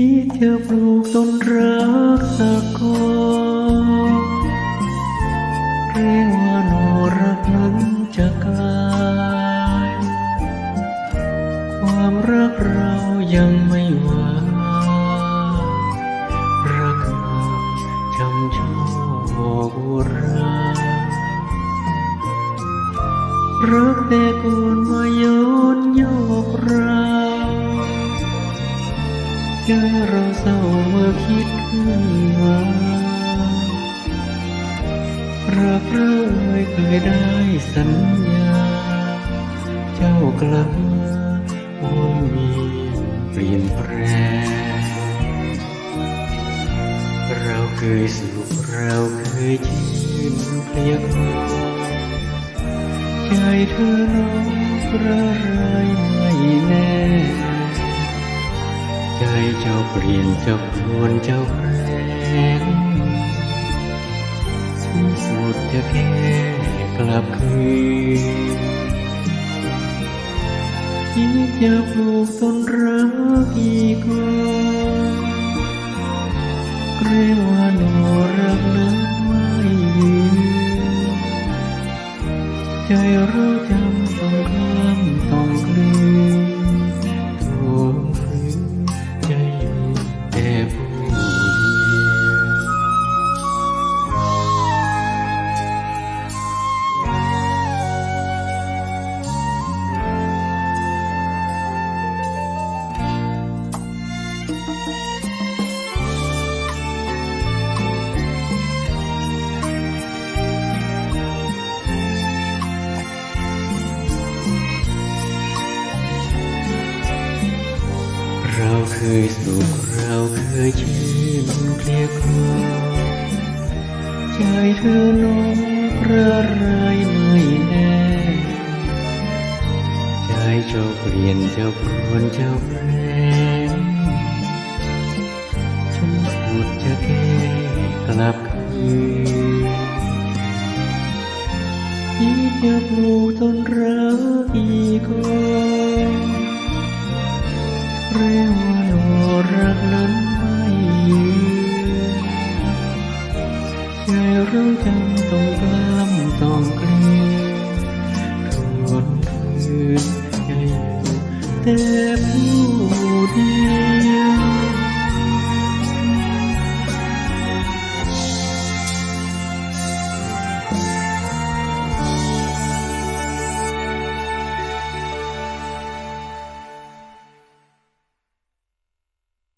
คิดจะปลูกต้นรักสักกอนเกรงว่าหนอรักนั้นจะกลายความรักเรายังไม่หวานรักเราจำชอกอุรารักแต่ก่อนมาย้อน ใจเราเศร้าเมื่อคิดขึ้นมารักเราไม่เคยได้สัญญา เจ้ากลับมาวนเวียนเปลี่ยนแปลงเราเคยสุขเราเคยชื่นเพลียคลอใจเธอน้องระไรไม่แน่ เจ้าเปลี่ยนเจ้าครวนเจ้าแปรงสิ้นสุดจะแค่กลับคืนคิดจะปลูกต้นรักอีกคนเกรงว่าหนอรักนั้นไม่ยืนใจเราจำต้องคำต้องกลืน เราเคยสุขเราเคยชื่นเพลียคลอใจเธอน้องระไรไม่แน่ใจเจ้าเปลี่ยนเจ้าครวนเจ้าแปรฉันสุดจะแค่กลับคืนที่จะปลูกต้นรัก เต่ผู้เดียว